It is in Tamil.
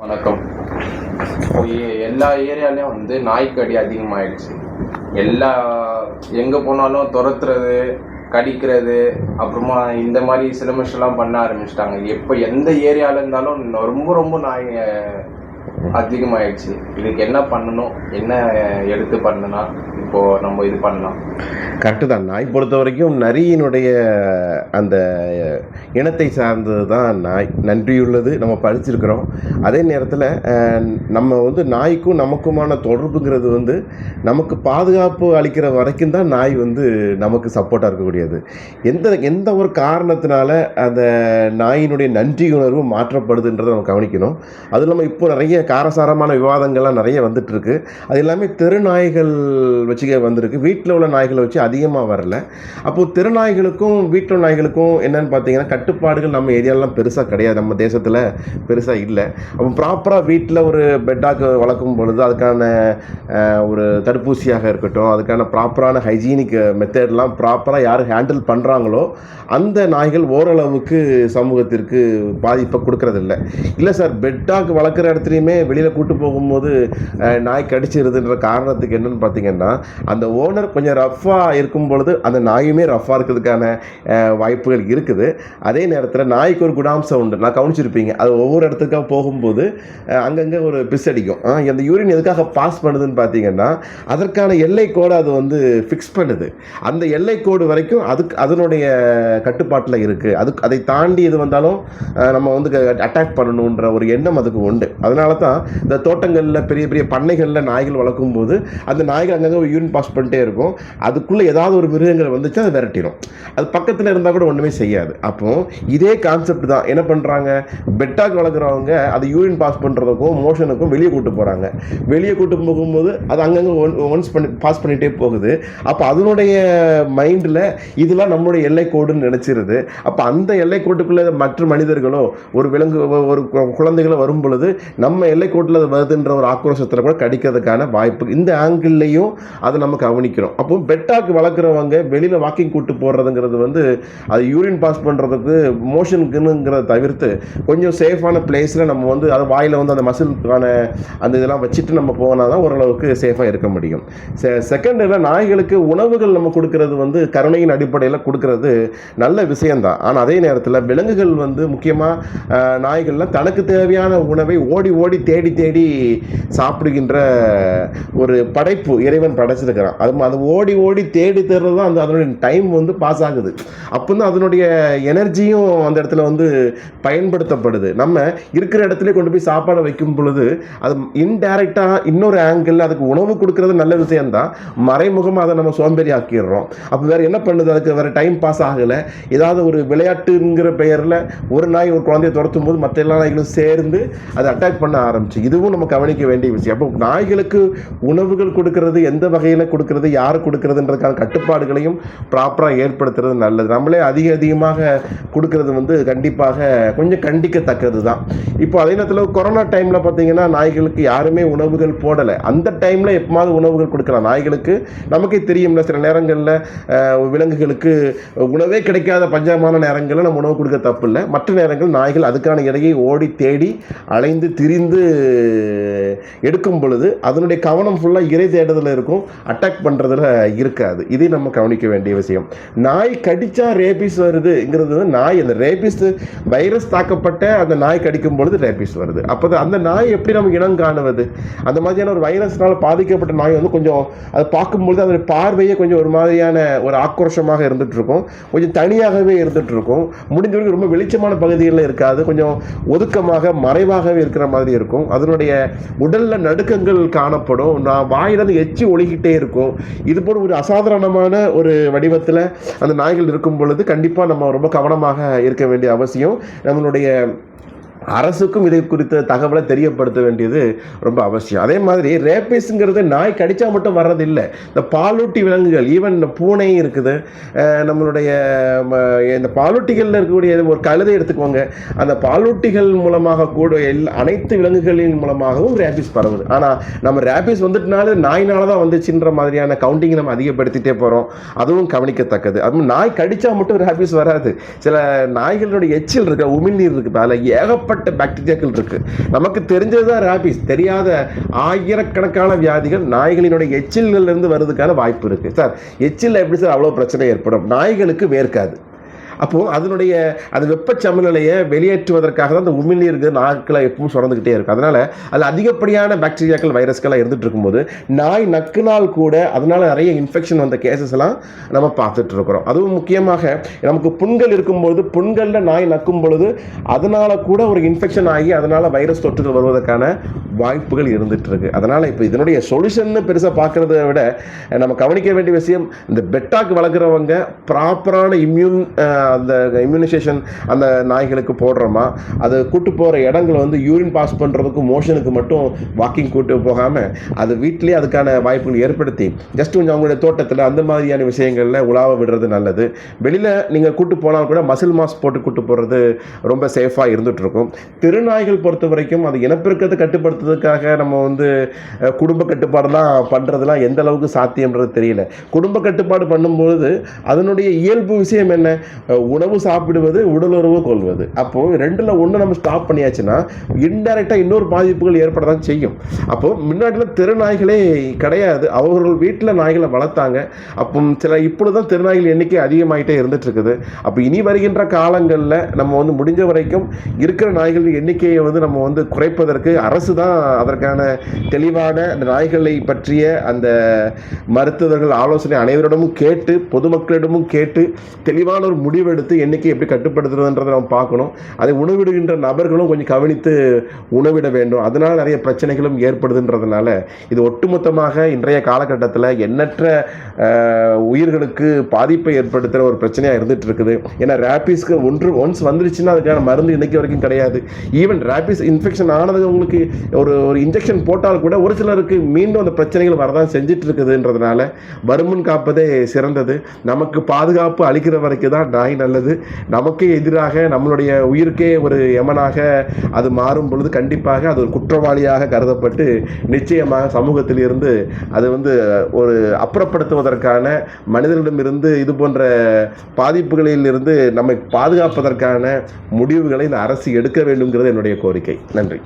வணக்கம். எல்லா ஏரியாலையும் வந்து நாய்க்கடி அதிகமாயிடுச்சு. எல்லா எங்கே போனாலும் துரத்துறது கடிக்கிறது அப்புறமா இந்த மாதிரி சிலமிஷெல்லாம் பண்ண ஆரம்பிச்சிட்டாங்க. எப்போ எந்த ஏரியாவில் இருந்தாலும் ரொம்ப ரொம்ப நாய் அதிகமாயிடுச்சு. இதுக்கு என்ன பண்ணணும்? என்ன எடுத்து பண்ணனா இப்போ நம்ம இது பண்ணலாம். கரெக்டு தான். நாய் பொறுத்த வரைக்கும் நரியினுடைய அந்த இனத்தை சார்ந்தது தான் நாய். நன்றியுள்ளது. நம்ம படிச்சிருக்கிறோம் அதே நேரத்தில் நம்ம வந்து நாய்க்கும் நமக்குமான தொடர்புங்கிறது வந்து நமக்கு பாதுகாப்பு அளிக்கிற வரைக்கும் தான் நாய் வந்து நமக்கு சப்போர்ட்டாக இருக்கக்கூடியது. எந்த எந்த ஒரு காரணத்தினால அந்த நாயினுடைய நன்றி உணர்வு மாற்றப்படுதுன்றதை நம்ம கவனிக்கணும். அதுவும் இல்லாமல் இப்போ நிறைய காரசாரமான விவாதங்கள்லாம் நிறைய வந்துட்டு இருக்கு அது எல்லாமே தெருநாய்கள் வச்சுக்க வந்திருக்கு. வீட்டில் உள்ள நாய்களை வச்சு அதிகமாக வரல. அப்போது தெருநாய்களுக்கும் வீட்டில் நாய்களுக்கும் என்னன்னு பார்த்தீங்கன்னா கட்டுப்பாடுகள் நம்ம ஏரியாலலாம் பெருசாக கிடையாது. நம்ம தேசத்தில் பெருசாக இல்லை. அப்போ ப்ராப்பராக வீட்டில் ஒரு பெட்டாக்கு வளர்க்கும் பொழுது அதுக்கான ஒரு தடுப்பூசியாக இருக்கட்டும் அதுக்கான ப்ராப்பரான ஹைஜீனிக் மெத்தட்லாம் ப்ராப்பராக யார் ஹேண்டில் பண்ணுறாங்களோ அந்த நாய்கள் ஓரளவுக்கு சமூகத்திற்கு பாதிப்பை கொடுக்கறதில்ல. இல்லை சார் பெட்டாக்கு வளர்க்குற இடத்துலையுமே வெளியில் கூட்டு போகும்போது நாய் கடிச்சிருதுன்ற காரணத்துக்கு என்னன்னு பார்த்தீங்கன்னா அந்த ஓனர் கொஞ்சம் ரஃப்பாக இருக்கும் பொழுது அந்த நாயுமே ரஃப்பாக இருக்கிறதுக்கான வாய்ப்புகள் இருக்குது. அதே நேரத்தில் நாய்க்கு ஒரு குணாம்சம் உண்டு. நான் கவனிச்சிருப்பீங்க. அது ஒவ்வொரு இடத்துக்காக போகும்போது அங்கங்கே ஒரு பிஸ் அடிக்கும். அந்த யூரின் எதுக்காக பாஸ் பண்ணுதுன்னு பார்த்தீங்கன்னா அதற்கான எல்லை கோடை அது வந்து ஃபிக்ஸ் பண்ணுது. அந்த எல்லை கோடு வரைக்கும் அதுக்கு அதனுடைய கட்டுப்பாட்டில் இருக்குது அதுக்கு அதை தாண்டி இது வந்தாலும் நம்ம வந்து அட்டாக் பண்ணணுன்ற ஒரு எண்ணம் அதுக்கு உண்டு. அதனால பார்த்தா இந்த தோட்டங்களில் பெரிய பெரிய பண்ணைகளில் நாய்கள் வளர்க்கும் போது அந்த நாய்கள் அங்கங்கே யூரின் பாஸ் பண்ணிட்டே இருக்கும். அதுக்குள்ளே ஏதாவது ஒரு மிருகங்கள் வந்துச்சு அதை விரட்டிடும் அது பக்கத்தில் இருந்தால் கூட ஒன்றுமே செய்யாது. அப்போ இதே கான்செப்ட் தான். என்ன பண்ணுறாங்க பெட்டாக் வளர்க்குறவங்க அது யூரின் பாஸ் பண்ணுறதுக்கும் மோஷனுக்கும் வெளியே கூட்டு போகிறாங்க வெளியே கூட்டு போகும்போது அது அங்கங்கே ஒன் ஒன்ஸ் பண்ணி பாஸ் பண்ணிகிட்டே போகுது. அப்போ அதனுடைய மைண்டில் இதெல்லாம் நம்மளுடைய எல்லை கோடுன்னு நினச்சிருது. அப்போ அந்த எல்லை கோட்டுக்குள்ளே மற்ற மனிதர்களோ ஒரு விலங்கு ஒரு கு- குழந்தைகளோ வரும் பொழுது நம்ம எல்லை எல்லைக்கோட்டில் அது வருதுன்ற ஒரு ஆக்ரோஷத்தில் கூட கடிக்கிறதுக்கான வாய்ப்பு. இந்த ஆங்கிள்லையும் அதை நம்ம கவனிக்கிறோம். அப்போ பெட்டாக்கு வளர்க்குறவங்க வெளியில் வாக்கிங் கூட்டு போடுறதுங்கிறது வந்து அது யூரின் பாஸ் பண்ணுறதுக்கு மோஷனுக்குங்கிறத தவிர்த்து கொஞ்சம் சேஃபான பிளேஸில் நம்ம வந்து அது வாயில் வந்து அந்த மசிலுக்கான அந்த இதெல்லாம் வச்சுட்டு நம்ம போனால் தான் ஓரளவுக்கு சேஃபாக இருக்க முடியும். செ செகண்டில் நாய்களுக்கு உணவுகள் நம்ம கொடுக்கறது வந்து கருணையின் அடிப்படையில் கொடுக்கறது நல்ல விஷயம்தான். ஆனால் அதே நேரத்தில் விலங்குகள் வந்து முக்கியமாக நாய்கள்லாம் தனக்கு தேவையான உணவை ஓடி ஓடி ஓடி தேடி தேடி சாப்பிடுகின்ற ஒரு படைப்பு இறைவன் படைச்சிருக்கிறான். அது அது ஓடி ஓடி தேடி தேடுறது தான் அந்த அதனுடைய டைம் வந்து பாஸ் ஆகுது. அப்போ தான் அதனுடைய எனர்ஜியும் அந்த இடத்துல வந்து பயன்படுத்தப்படுது. நம்ம இருக்கிற இடத்துல கொண்டு போய் சாப்பாடை வைக்கும் பொழுது அது இன்டைரக்டாக இன்னொரு ஆங்கிள் அதுக்கு உணவு கொடுக்கறது நல்ல விஷயம்தான். மறைமுகமாக அதை நம்ம சோம்பேறி ஆக்கிடுறோம் அப்போ வேறு என்ன பண்ணுது? அதுக்கு வேற டைம் பாஸ் ஆகலை. ஏதாவது ஒரு விளையாட்டுங்கிற பெயரில் ஒரு நாய் ஒரு குழந்தைய துரத்தும் போது மற்ற எல்லா நாய்களும் சேர்ந்து அதை அட்டாக் பண்ண ஆரம்பிச்சு. இதுவும் நம்ம கவனிக்க வேண்டிய விஷயம். அப்போ நாய்களுக்கு உணவுகள் கொடுக்கறது எந்த வகையில் கொடுக்கறது யார் கொடுக்கறதுன்றதுக்கான கட்டுப்பாடுகளையும் ப்ராப்பராக ஏற்படுத்துறது நல்லது. நம்மளே அதிக அதிகமாக கொடுக்கறது வந்து கண்டிப்பாக கொஞ்சம் கண்டிக்கத்தக்கது தான் இப்போ அதே நேரத்தில் கொரோனா டைமில் பார்த்தீங்கன்னா நாய்களுக்கு யாருமே உணவுகள் போடலை. அந்த டைமில் எப்போமாவது உணவுகள் கொடுக்கலாம். நாய்களுக்கு நமக்கே தெரியும்ல சில நேரங்களில் விலங்குகளுக்கு உணவே கிடைக்காத பஞ்சமான நேரங்களில் நம்ம உணவு கொடுக்க தப்பு இல்லை மற்ற நேரங்கள் நாய்கள் அதுக்கான இடையை ஓடி தேடி அலைந்து திரிந்து எடுக்கும் பொழுது அதனுடைய கவனம் ஃபுல்லாக இறை தேடுதலில் இருக்கும் அட்டாக் பண்ணுறதுல இருக்காது. இதை நம்ம கவனிக்க வேண்டிய விஷயம். நாய் கடித்தா ரேபிஸ் வருதுங்கிறது வந்து நாய். அந்த ரேபிஸ் வைரஸ் தாக்கப்பட்ட அந்த நாய் கடிக்கும் பொழுது ரேபிஸ் வருது. அப்போ அந்த நாய் எப்படி நம்ம இனம் காணுவது? அந்த மாதிரியான ஒரு வைரஸ்னால் பாதிக்கப்பட்ட நாய் வந்து கொஞ்சம் அதை பார்க்கும்பொழுது அதனுடைய பார்வையே கொஞ்சம் ஒரு மாதிரியான ஒரு ஆக்ரோஷமாக இருந்துகிட்ருக்கும் கொஞ்சம் தனியாகவே இருந்துகிட்ருக்கும் முடிஞ்சவரைக்கும் முடிஞ்ச வரைக்கும் ரொம்ப வெளிச்சமான பகுதிகளில் இருக்காது. கொஞ்சம் ஒதுக்கமாக மறைவாகவே இருக்கிற மாதிரி இருக்கும். அதனுடைய உடலில் நடுக்கங்கள் காணப்படும். நான் வாயிலிருந்து எச்சி ஒழுகிட்டே இருக்கும். இது போல் ஒரு அசாதாரணமான ஒரு வடிவத்தில் அந்த நாய்கள் இருக்கும் பொழுது கண்டிப்பாக நம்ம ரொம்ப கவனமாக இருக்க வேண்டிய அவசியம். நம்மளுடைய அரசுக்கும் இதை குறித்த தகவலை தெரியப்படுத்த வேண்டியது ரொம்ப அவசியம். அதே மாதிரி ரேபிஸ்ங்கிறது நாய் கடிச்சா மட்டும் வர்றதில்லை. இந்த பாலூட்டி விலங்குகள் ஈவன் இந்த பூனை இருக்குது. நம்மளுடைய இந்த பாலூட்டிகளில் இருக்கக்கூடிய ஒரு கழுதை எடுத்துக்கோங்க. அந்த பாலூட்டிகள் மூலமாக கூட எல் அனைத்து விலங்குகளின் மூலமாகவும் ரேபிஸ் பரவுது. ஆனால் நம்ம ரேபிஸ் வந்துட்டுனால நாயினால தான் வந்துச்சுன்ற மாதிரியான கவுண்டிங் நம்ம அதிகப்படுத்திட்டே போகிறோம் அதுவும் கவனிக்கத்தக்கது. அதுவும் நாய் கடிச்சா மட்டும் ரேபிஸ் வராது. சில நாய்களுடைய எச்சில் இருக்க உமிழ்நீர் இருக்குது. அதில் ஏகப்பட்ட ஏகப்பட்ட பாக்டீரியாக்கள் இருக்கு. நமக்கு தெரிஞ்சது தான் ரேபிஸ் தெரியாத ஆயிரக்கணக்கான வியாதிகள் நாய்களினுடைய எச்சில்கள்ல இருந்து வர்றதுக்கான வாய்ப்பு இருக்கு. சார் எச்சில் எப்படி சார் அவ்வளோ பிரச்சனை ஏற்படும்? நாய்களுக்கு வேர்க்காது. அப்போது அதனுடைய அந்த வெப்பச்சமநிலையை வெளியேற்றுவதற்காக தான் அந்த உமிழ்நீருக்கு நாட்களை எப்பவும் சுரந்துக்கிட்டே இருக்கும். அதனால் அதில் அதிகப்படியான பாக்டீரியாக்கள் வைரஸ்கள்லாம் இருந்துட்டு இருக்கும்போது நாய் நக்குனால் கூட அதனால் நிறைய இன்ஃபெக்ஷன் வந்த கேசஸ் எல்லாம் நம்ம பார்த்துட்டு இருக்கிறோம். அதுவும் முக்கியமாக நமக்கு புண்கள் இருக்கும்பொழுது புண்களில் நாய் நக்கும் பொழுது அதனால் கூட ஒரு இன்ஃபெக்ஷன் ஆகி அதனால் வைரஸ் தொற்றுகள் வருவதற்கான வாய்ப்புகள் இருந்துட்டு இருக்கு. அதனால் இப்போ இதனுடைய சொல்யூஷன் பெருசாக பார்க்குறத விட நம்ம கவனிக்க வேண்டிய விஷயம் இந்த பெட்டாக் வளர்க்குறவங்க ப்ராப்பரான இம்யூன் அந்த இம்யூனைசேஷன் அந்த நாய்களுக்கு போடுறோமா? அது கூட்டு போகிற இடங்களை வந்து யூரின் பாஸ் பண்ணுறதுக்கு மோஷனுக்கு மட்டும் வாக்கிங் கூட்டு போகாமல் அது வீட்டிலேயே அதுக்கான வாய்ப்புகள் ஏற்படுத்தி ஜஸ்ட் கொஞ்சம் அவங்களுடைய தோட்டத்தில் அந்த மாதிரியான விஷயங்களில் உலாவ விடுறது நல்லது. வெளியில் நீங்கள் கூட்டு போனால் கூட மசில் மாஸ் போட்டு கூட்டு போகிறது ரொம்ப சேஃபாக இருந்துகிட்ருக்கும் திருநாய்கள் பொறுத்த வரைக்கும் அது இனப்பெருக்கத்தை கட்டுப்படுத்துறதுக்காக நம்ம வந்து குடும்ப கட்டுப்பாடெல்லாம் பண்ணுறதுலாம் எந்த அளவுக்கு சாத்தியம்ன்றது தெரியல. குடும்ப கட்டுப்பாடு பண்ணும்பொழுது அதனுடைய இயல்பு விஷயம் என்ன? உணவு சாப்பிடுவது உடலுறவு கொள்வது. அப்போது ரெண்டில் ஒன்று நம்ம ஸ்டாப் பண்ணியாச்சுன்னா இன்டெரக்டாக இன்னொரு பாதிப்புகள் ஏற்பட தான் செய்யும். அப்போது முன்னாடிலாம் திருநாய்களே கிடையாது. அவர்கள் வீட்டில் நாய்களை வளர்த்தாங்க. அப்போ சில இப்பொழுது தான் திருநாய்கள் எண்ணிக்கை அதிகமாயிட்டே இருந்துட்டு இருக்குது அப்போ இனி வருகின்ற காலங்களில் நம்ம வந்து முடிஞ்ச வரைக்கும் இருக்கிற நாய்களின் எண்ணிக்கையை வந்து நம்ம வந்து குறைப்பதற்கு அரசு தான் அதற்கான தெளிவான அந்த நாய்களை பற்றிய அந்த மருத்துவர்கள் ஆலோசனை அனைவரிடமும் கேட்டு பொதுமக்களிடமும் கேட்டு தெளிவான ஒரு முடிவு முடிவெடுத்து எண்ணிக்கை எப்படி கட்டுப்படுத்துறதுன்றதை நம்ம பார்க்கணும். அதை உணவிடுகின்ற நபர்களும் கொஞ்சம் கவனித்து உணவிட வேண்டும். அதனால் நிறைய பிரச்சனைகளும் ஏற்படுதுன்றதுனால இது ஒட்டுமொத்தமாக இன்றைய காலகட்டத்தில் எண்ணற்ற உயிர்களுக்கு பாதிப்பை ஏற்படுத்துகிற ஒரு பிரச்சனையாக இருந்துட்டு இருக்குது ஏன்னா ரேபிஸ்க்கு ஒன்று ஒன்ஸ் வந்துருச்சுன்னா அதுக்கான மருந்து இன்னைக்கு வரைக்கும் கிடையாது. ஈவன் ரேபிஸ் இன்ஃபெக்ஷன் ஆனது உங்களுக்கு ஒரு ஒரு இன்ஜெக்ஷன் போட்டால் கூட ஒரு சிலருக்கு மீண்டும் அந்த பிரச்சனைகள் வரதான் செஞ்சுட்டு இருக்குதுன்றதுனால வருமுன் காப்பதே சிறந்தது. நமக்கு பாதுகாப்பு அளிக்கிற வரைக்கும் தான் நாய் நல்லது நமக்கு எதிராக நம்மளுடைய உயிருக்கே ஒரு யமனாக அது மாறும் பொழுது கண்டிப்பாக அது ஒரு குற்றவாளியாக கருதப்பட்டு நிச்சயமாக சமூகத்திலிருந்து அது வந்து ஒரு அப்புறப்படுத்துவதற்கான மனிதர்களிடமிருந்து இது போன்ற பாதிப்புகளில் இருந்து நம்மை பாதுகாப்பதற்கான முடிவுகளை இந்த அரசு எடுக்க வேண்டும்ங்கிறது என்னுடைய கோரிக்கை. நன்றி.